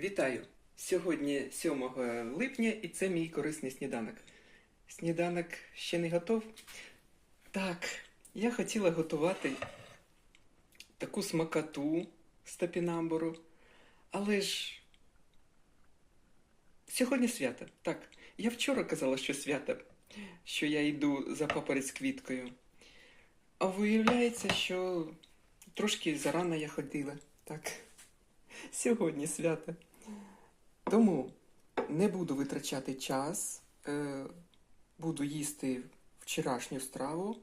Вітаю! Сьогодні 7 липня і це мій корисний сніданок. Сніданок ще не готов? Так, я хотіла готувати таку смакоту з топінамбуру, але ж сьогодні свято. Так, я вчора казала, що свято, що я йду за папорець квіткою. А виявляється, що трошки зарано я ходила. Так. Сьогодні свято. Тому не буду витрачати час, е, буду їсти вчорашню страву.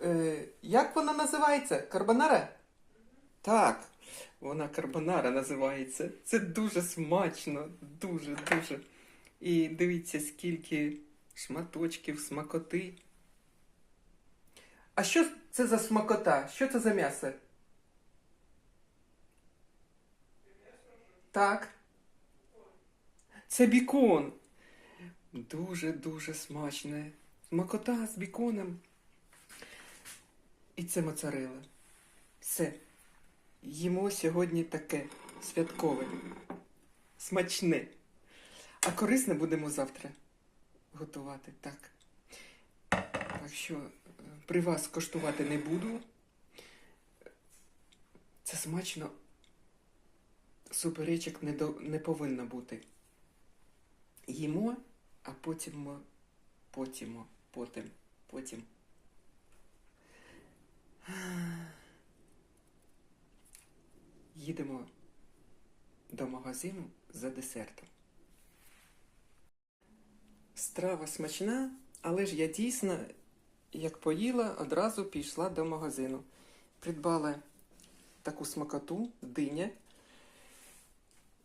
Е, як вона називається? Карбонара? Так, вона карбонара називається. Це дуже смачно, дуже, дуже. І дивіться, скільки шматочків, смакоти. А що це за смакота? Що це за м'ясо? Так. Це бікон. Дуже-дуже смачне. Смакота з біконом. І це моцарела. Все. Їмо сьогодні таке святкове, смачне. А корисне будемо завтра готувати. Так. Так що е, при вас коштувати не буду. Це смачно суперечок не, до, не повинно бути. Їмо, а потім, потім, потім, потім. Їдемо до магазину за десертом. Страва смачна, але ж я дійсно, як поїла, одразу пішла до магазину. Придбала таку смакоту, диня.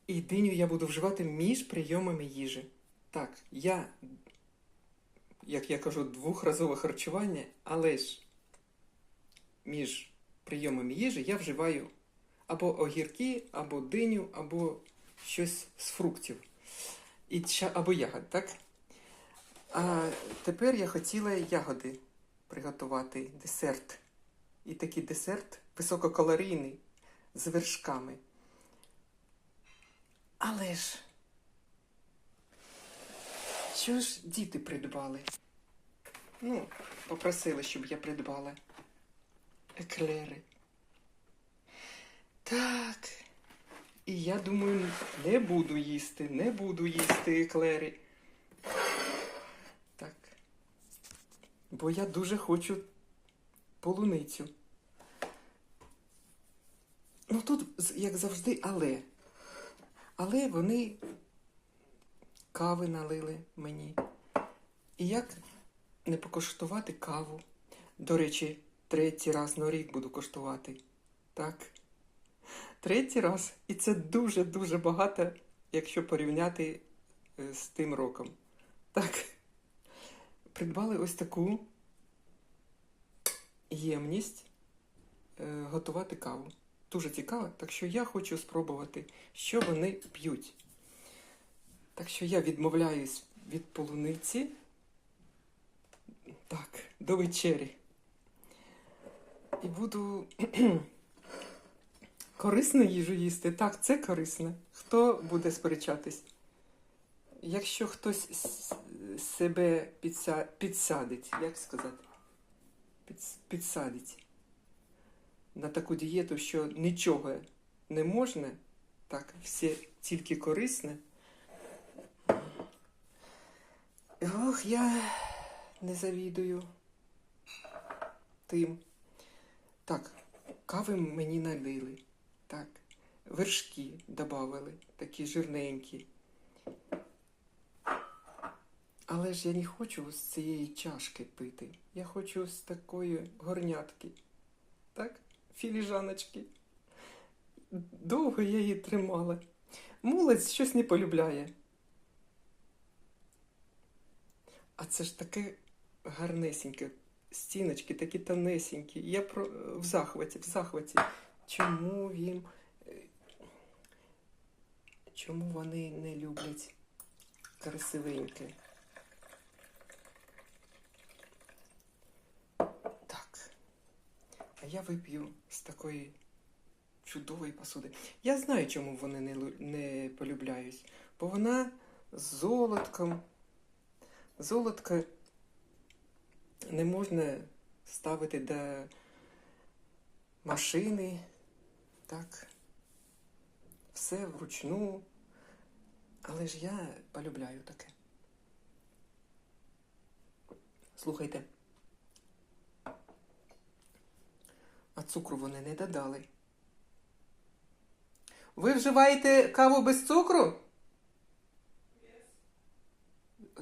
І диню я буду вживати між прийомами їжі. Так, я, як я кажу, двохразове харчування, але ж між прийомами їжі я вживаю або огірки, або диню, або щось з фруктів. І ча, або ягод, так? А тепер я хотіла ягоди приготувати, десерт. І такий десерт висококалорійний з вершками. Але ж. Що ж діти придбали? Ну, попросили, щоб я придбала еклери. Так. І я думаю, не буду їсти, не буду їсти еклери. Так. Бо я дуже хочу полуницю. Ну тут, як завжди, але. Але вони кави налили мені. І як не покуштувати каву? До речі, третій раз на рік буду коштувати. Так. Третій раз. І це дуже-дуже багато, якщо порівняти е, з тим роком. Так. Придбали ось таку ємність е, готувати каву. Дуже цікаво, так що я хочу спробувати, що вони п'ють. Так що я відмовляюсь від полуниці. Так, до вечері. І буду корисну їжу їсти. Так, це корисно. Хто буде сперечатись? Якщо хтось себе підся... підсадить, як сказати? Підс- Підсадить на таку дієту, що нічого не можна, так, все тільки корисне. Ох, я не завідую тим. Так, кави мені налили. Так, вершки додали, такі жирненькі. Але ж я не хочу з цієї чашки пити. Я хочу з такої горнятки. Так? Філіжаночки. Довго я її тримала. Мулець щось не полюбляє. А це ж таке гарнесеньке. Стіночки такі тонесенькі. Я про... в захваті, в захваті. Чому е, Чому вони не люблять красивеньке? Так. А я вип'ю з такої чудової посуди. Я знаю, чому вони не, не полюбляють. Бо вона з золотком. Золотко не можна ставити до машини. Так. Все вручну. Але ж я полюбляю таке. Слухайте. А цукру вони не додали. Ви вживаєте каву без цукру?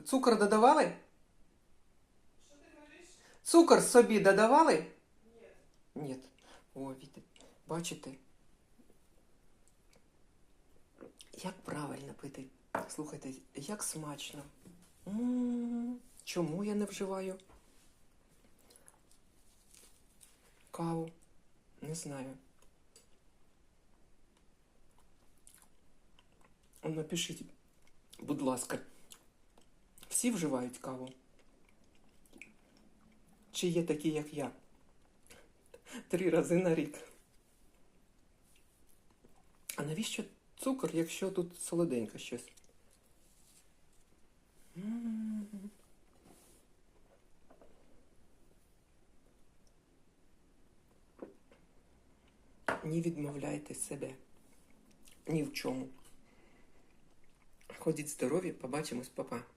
Цукор додавали? Цукор собі додавали? Ні. Ні. О, бачите? Як правильно пити? Слухайте, як смачно. Чому я не вживаю каву? Не знаю. Напишіть, будь ласка, всі вживають каву? Чи є такі, як я? Три рази на рік. А навіщо цукор, якщо тут солоденько щось? М. Не відмовляйте себе ні в чому. Ходіть здорові, побачимось, папа.